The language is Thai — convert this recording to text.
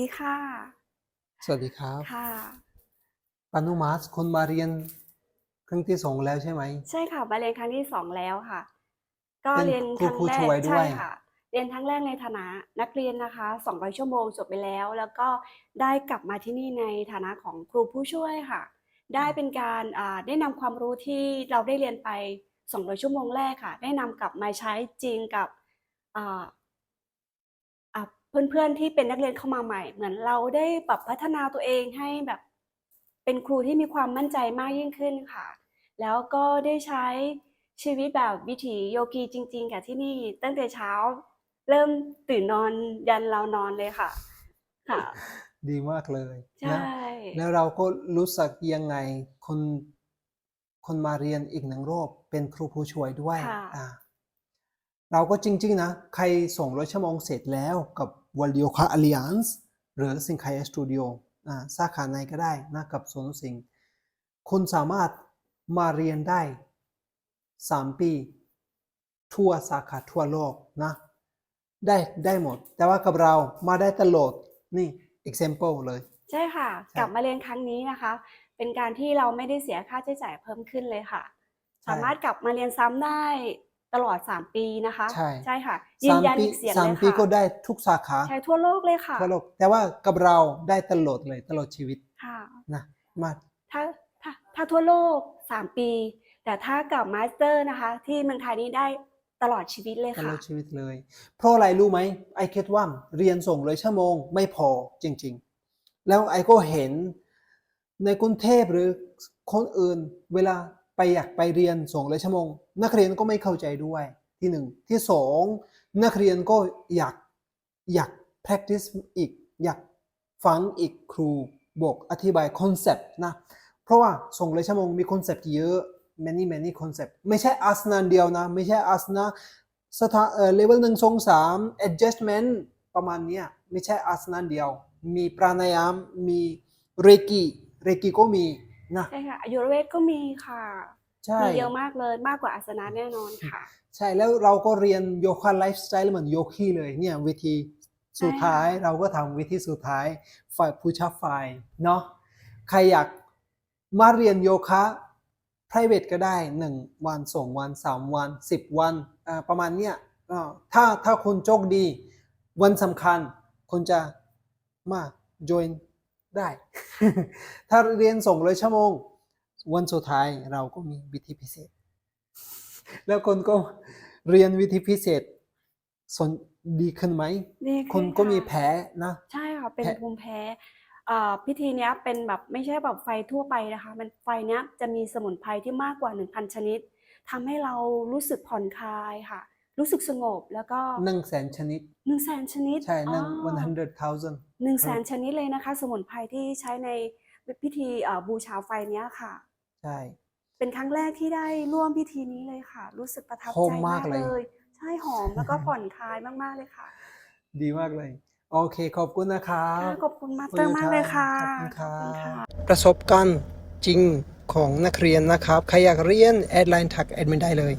ดีค่ะ สวัสดีครับ ค่ะปานุมาสคนมาเรียนครั้งที่สองแล้วใช่ไหม ใช่ค่ะมาเรียนครั้งที่สองแล้วค่ะ ก็เป็นเรียนครูครั้งผู้แรช่กวยด้วยใช่ค่ะ เรียนครั้งแรกในฐานะนักเรียนนะคะ 200 ชั่วโมงจบไปแล้ว แล้วก็ได้กลับมาที่นี่ในฐานะของครูผู้ช่วยค่ะ ได้เป็นการอ่าได้นำความรู้ที่เราได้เรียนไป 200 ชั่วโมงแรกค่ะ ได้นำกลับมาใช้จริงกับอ่าอะ เพื่อนๆที่เป็นนักเรียนเข้ามาใหม่ เหมือนเราได้ปรับพัฒนาตัวเองให้แบบเป็นครูที่มีความมั่นใจมากยิ่งขึ้นค่ะ แล้วก็ได้ใช้ชีวิตแบบวิถีโยกีจริง ๆกับที่นี่ตั้งแต่เช้า เริ่มตื่นนอนยันเรานอนเลยค่ะ ค่ะ ดีมากเลยใช่นะแล้วเราก็รู้สึกยังไงคนคนมาเรียนอีกหนึ่งรอบเป็นครูผู้ช่วยด้วยค่ะอ่าเราก็จริง ๆ นะ ใครส่งร้อยชั่วโมงเสร็จแล้วกับ วัลโยคะอ l ล a นซ์หรือสิงคายสตูดิโออ่าสาขาไหนก็ได้นะกับสวนสิงห์คุณสามารถมาเรียนได้สามปี ทั่วสาขาทั่วโลกนะได้ได้หมด แต่ว่ากับเรามาได้ตลอดนี่ example เลย ใช่ค่ะใช่กลับมาเรียนครั้งนี้นะคะ เป็นการที่เราไม่ได้เสียค่าใช้จ่ายเพิ่มขึ้นเลยค่ะใช่สามารถกลับมาเรียนซ้ำได้ ตลอด 3 ปีนะคะใช่ ใช่ค่ะยืนยันอีกเสียงสามเลยปีก็ค่ะได้ทุกสาขาใช้ทั่วโลกเลยค่ะทั่วโลกแต่ว่ากับเราได้ตลอดเลยตลอดชีวิตค่ะ นะมา ถ้าถ้าถ้าทั่วโลก 3 ปี แต่ถ้ากับมาสเตอร์นะคะ ที่เมืองไทยนี่ได้ตลอดชีวิตเลยตลค่ะ อดชีวิตเลย เพราะอะไรรู้ไหมไอคิดว่าเรียนส่งเลยชั่วโมงไม่พอจริงๆ แล้วไอก็เห็นในกรุงเทพหรือคนอื่นเวลา ไปอยากไปเรียนส่งเลยชั่วโมง นักเรียนก็ไม่เข้าใจด้วย ที่หนึ่งที่สองนักเรียนก็อยากอยาก practice อีก อยากฟังอีกครูบอกอธิบายคอนเซปต์นะ เพราะว่าส่งเลยชั่วโมงมีคอนเซปต์เยอะ many many concept ไม่ใช่อาสนะเดียวนะ ไม่ใช่อาสนะสถานเอ่อ level หนึ่งสองสาม adjustment ประมาณเนี้ยไม่ใช่อาสนะเดียว มีปราณายามมีเรกิเรกิก็มี นะใช่ค่ะอายุรเวทก็มีค่ะใช่มีเยอะมากเลยมากกว่าอาสนะแน่นอนค่ะ ใช่แล้วเราก็เรียนโยคะไลฟ์สไตล์เหมือนโยคีเลยเนี่ยวิธีสุดท้ายใช่ค่ะเราก็ทำวิธีสุดท้ายฝ่ายผู้ชับฝ่ายเนาะใครอยากมาเรียนโยคะ private ก็ได้หนึ่งวันสองวันสามวันสิบวันอ่าประมาณเนี้ยอ่าถ้าถ้าคุณโชคดี วันสำคัญคุณจะมา join ได้ ถ้าเรียนส่งเลยชั่วโมง วันสุดท้ายเราก็มีวิธีพิเศษ แล้วคนก็เรียนวิธีพิเศษสนดีขึ้นไหมดีคขึ้นนก็มีค่ะแพ้นะ ใช่ค่ะ เป็นแพ้ภูมิแพ้อ่าพิธีเนี้ยเป็นแบบไม่ใช่แบบไฟทั่วไปนะคะ มันไฟเนี้ยจะมีสมุนไพรที่มากกว่า 1,000 ชนิดทำให้เรารู้สึกผ่อนคลายค่ะ รู้สึกสงบแล้วก็หนึ่งแสนชนิดหนึ่งแสนชนิดใช่หนึ่งอ๋อ one hundred thousand หนึ่งแสนชนิดเลยนะคะ สมุนไพรที่ใช้ในพิธีเอ่อบูชาไฟเนี้ยค่ะ ใช่ เป็นครั้งแรกที่ได้ร่วมพิธีนี้เลยค่ะ รู้สึกประทับหอใจมมามากกเลยเลย ใช่หอมแล้วก็ผ่อนคลายมาก ๆ เลยค่ะ ดีมากเลย โอเค ขอบคุณนะครับค่ะขอบคุณมาสเตอร์มากเลยค่ะขอบคุณครัขอบคุณค่ะบประสบการณ์จริงของนักเรียนนะครับ ใครอยากเรียนแอดไลน์ทักแอดมินได้เลย